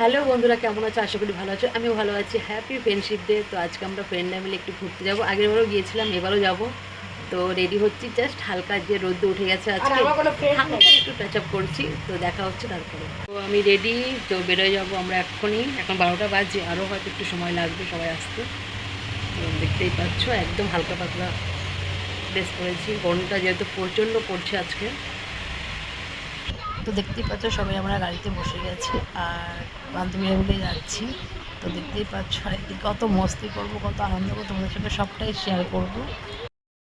Hello বন্ধুরা কেমন আছো? আশা করি ভালো আছো। আমিও ভালো আছি। হ্যাপি ফ্রেন্ডশিপ ডে তো আজকে আমরা ফ্রেন্ডরা মিলে একটু ঘুরতে যাব। আগেরবারও গিয়েছিলাম এবারও যাব। তো রেডি হচ্ছি। জাস্ট হালকা যে রোদ্দ উঠে গেছে আজকে একটু টাচ আপ করছি। তো দেখা হচ্ছে তারপরে। তো আমি রেডি তো বেরোয় যাব আমরা এক্ষুনি। এখন বারোটা বাজে। আরও হয়তো একটু সময় লাগবে সবাই আসতে। তো দেখতেই পাচ্ছ একদম হালকা পাতলা ড্রেস পরেছি। গরমটা যেহেতু প্রচণ্ড পড়ছে আজকে। তো দেখতেই পাচ্ছ সবাই আমরা গাড়িতে বসে গেছি আর বান্ধবীরা মিলে যাচ্ছি। তো দেখতেই পাচ্ছ আর কত মস্তি করব, কত আনন্দ করব, তোমাদের সাথে সবটাই শেয়ার করব।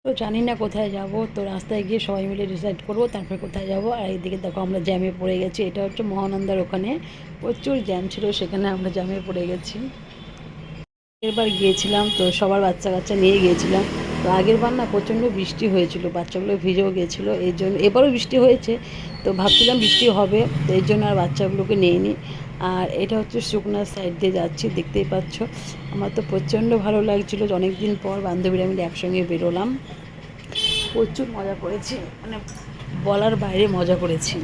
তো জানি না কোথায় যাব, তো রাস্তায় গিয়ে সবাই মিলে ডিসাইড করব, তারপরে কোথায় যাব। আর এইদিকে দেখো আমরা জ্যামে পড়ে গেছি, এটা হচ্ছে মহানন্দার ওখানে। প্রচুর জ্যাম ছিল, সেখানে আমরা জ্যামে পড়ে গেছি। এবার গিয়েছিলাম, তো সবার বাচ্চা কাচ্চা নিয়ে গিয়েছিলাম। তো আগের বার না প্রচণ্ড বৃষ্টি হয়েছিল, বাচ্চাগুলো ভিজেও গেছিল এই জন্য এবারও বৃষ্টি হয়েছে, তো ভাবছিলাম বৃষ্টি হবে, তো এই জন্য আর বাচ্চাগুলোকে নিইনি। আর এটা হচ্ছে শুকনার সাইড দিয়ে যাচ্ছি, দেখতেই পাচ্ছ। আমার তো প্রচণ্ড ভালো লাগছিল অনেক দিন পর বান্ধবীরা মিলে একসঙ্গে বেরোলাম। প্রচুর মজা করেছি মানে বলার বাইরে মজা করেছি।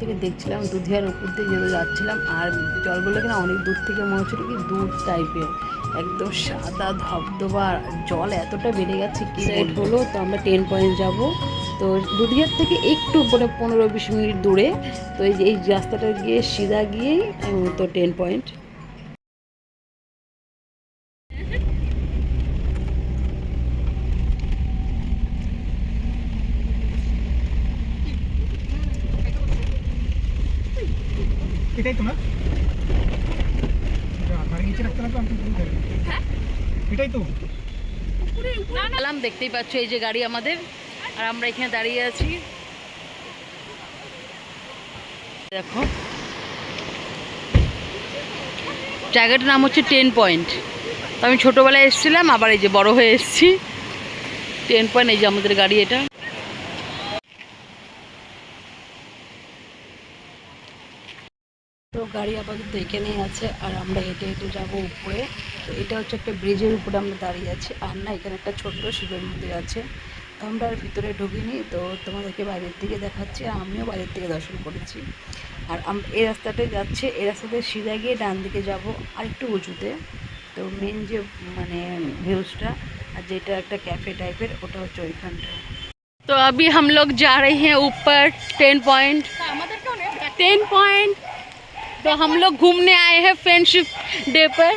থেকে দেখছিলাম দুধিয়ার উপর দিয়ে যেতে যাচ্ছিলাম আর জলগুলো কিনা অনেক দূর থেকে মনে হচ্ছিল কি দুধ টাইপের একদম সাদা ধবধবা জল এতটা বেড়ে গেছে কি সাইড হলো তো আমরা টেন পয়েন্ট যাব। তো দুধিয়ার থেকে একটু মানে পনেরো বিশ মিনিট দূরে। তো এই যে এই রাস্তাটা গিয়ে সিধা গিয়েই তো টেন পয়েন্ট এটাই তো না এটাই তো। দেখতেই পাচ্ছ এই যে গাড়ি আমাদের। আর আমরা এখানে দাঁড়িয়ে আছি। দেখো। জায়গাটার নাম হচ্ছে টেন পয়েন্ট তো আমি ছোটোবেলায় এসেছিলাম আবার এই যে বড় হয়ে এসেছি। টেন পয়েন্ট এই যে আমাদের গাড়ি এটা তো গাড়ি আপাতত এখানেই আছে আর আমরা হেঁটে হেঁটে যাব উপরে তো এটা হচ্ছে একটা ব্রিজের উপরে আমরা দাঁড়িয়ে আছি আর না এখানে একটা ছোট্ট শিবের মন্দির আছে তো আমরা আর ভিতরে ঢুকিনি তো তোমাদেরকে বাইরের দিকে দেখাচ্ছি আর আমিও বাইরের থেকে দর্শন করেছি আর আম- এই রাস্তাটায় যাচ্ছে এই রাস্তাতে সিধা গিয়ে ডান দিকে যাব আর একটু উঁচুতে তো মেন যে মানে ভিউজটা আর যেটা একটা ক্যাফে টাইপের ওটা হচ্ছে ওইখানটা तो अभी हम लोग जा रहे हैं ऊपर टेन पॉइंट टेन पॉइंट तो हम लोग घूमने आए हैं फ्रेंडशिप डे पर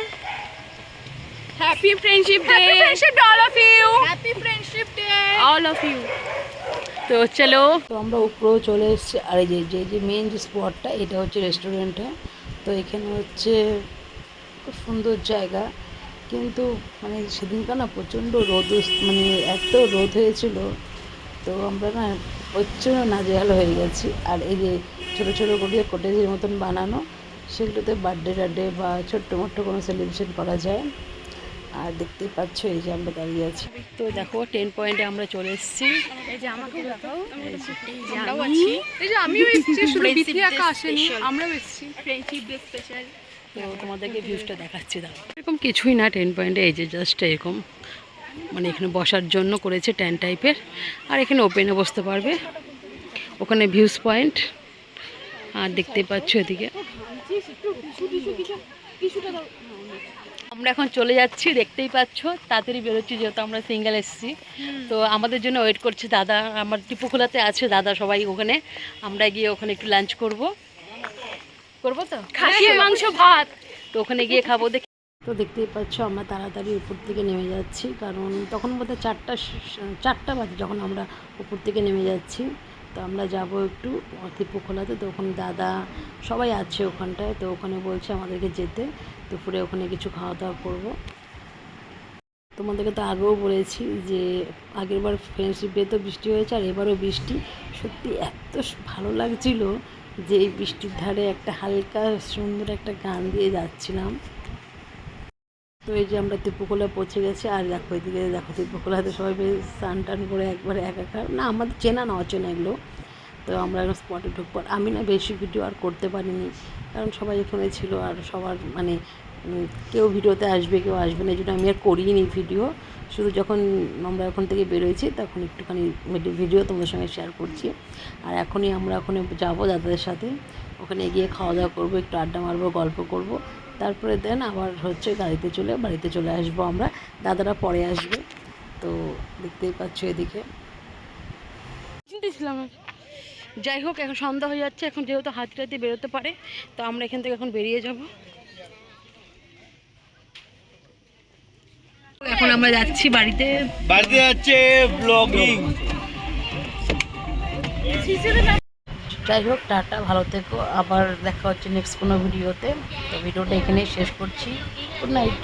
happy friendship day happy friendship day all of you happy friendship day all of you তো চলো তো আমরা উপরেও চলে এসেছি আর এই যে যে যে মেন যে স্পটটা এটা হচ্ছে রেস্টুরেন্টটা তো এখানে হচ্ছে খুব সুন্দর জায়গা কিন্তু মানে সেদিনকার না প্রচণ্ড রোদ উস- মানে এত রোদ হয়েছিল তো আমরা না প্রচণ্ড নাজেহাল হয়ে গেছি আর এই যে ছোটো ছোটো করে কোটেজের মতন বানানো সেগুলোতে বার্থডে টার্থডে বা ছোট্ট মোট্ট কোনো সেলিব্রেশন করা যায়। আর দেখতেই পাচ্ছ এই যে আমরা দাঁড়িয়ে আছি। তো দেখো টেন পয়েন্টে আমরা চলে এসেছি। এই যে আমাকে দেখাও। এই যে আমিও এসেছি শুধু বিথি একা আসেনি আমরাও এসেছি। ফ্রেন্ডশিপ ডে স্পেশাল তো তোমাদেরকে ভিউজটা দেখাচ্ছি দাও এরকম কিছুই না টেন পয়েন্টে এই যে জাস্ট এরকম। মানে এখানে বসার জন্য করেছে টেন টাইপের আর এখানে ওপেনে বসতে পারবে। ওখানে ভিউজ পয়েন্ট আর দেখতেই পাচ্ছ এদিকে। আমরা এখন চলে যাচ্ছি দেখতেই পাচ্ছ তাড়াতাড়ি বেরোচ্ছি যেহেতু আমরা সিঙ্গেল এসেছি। তো আমাদের জন্য ওয়েট করছে দাদা আমার টিপুখোলাতে আছে দাদা সবাই ওখানে। আমরা গিয়ে ওখানে একটু লাঞ্চ করব। করব তো? খাসির মাংস ভাত। তো ওখানে গিয়ে খাব দেখি। তো দেখতেই পাচ্ছ আমরা তাড়াতাড়ি উপর থেকে নেমে যাচ্ছি কারণ তখন বোধহয় চারটা চারটা বাজে যখন আমরা উপর থেকে নেমে যাচ্ছি। তো আমরা যাব একটু ত্রিপুখোলাতে তো ওখানে দাদা সবাই আছে ওখানটায়, তো ওখানে বলছে আমাদেরকে যেতে। দুপুরে ওখানে কিছু খাওয়া দাওয়া করব। তোমাদেরকে তো আগেও বলেছি যে আগেরবার ফ্রেন্ডশিপ ডে তো বৃষ্টি হয়েছে আর এবারও বৃষ্টি। সত্যি এত ভালো লাগছিল যে এই বৃষ্টির ধারে একটা হালকা সুন্দর একটা গান দিয়ে যাচ্ছিলাম। তো এই যে আমরা ত্রিপুকোলা পৌঁছে গেছি, আর দেখো এদিকে, দেখো ত্রিপুকোলাতে সবাই বেশ স্নান টান করে একবারে একাকার। না, আমাদের চেনা না, অচেনা এগুলো। তো আমরা এখন স্পটে ঢুকবো। আমি না বেশি ভিডিও আর করতে পারিনি, কারণ সবাই এখানে ছিল আর সবার মানে কেউ ভিডিওতে আসবে, কেউ আসবে না, এই জন্য আমি আর করিনি ভিডিও শুধু যখন আমরা ওখান থেকে বেরোয়েছি, তখন একটুখানি ভিডিও তোমাদের সঙ্গে শেয়ার করছি। আর এখনই আমরা ওখানে যাব দাদাদের সাথে। ওখানে গিয়ে খাওয়া দাওয়া করব, একটু আড্ডা মারবো, গল্প করব। তারপরে দেন আবার হচ্ছে গাড়িতে চলে বাড়িতে চলে আসব আমরা। দাদারা পরে আসবে। তো দেখতেই পাচ্ছ এদিকে। যাই হোক এখন সন্ধ্যা হয়ে যাচ্ছে। এখন যেহেতু হাতি টাতি বেরোতে পারে তো আমরা এখান থেকে এখন বেরিয়ে যাব। এখন আমরা যাচ্ছি বাড়িতে। বাড়িতে যাচ্ছে ব্লগিং যাই হোক, টাটা, ভালো থেকো। আবার দেখা হচ্ছে নেক্সট কোনো ভিডিওতে তো। ভিডিওটা এখানেই শেষ করছি। Good night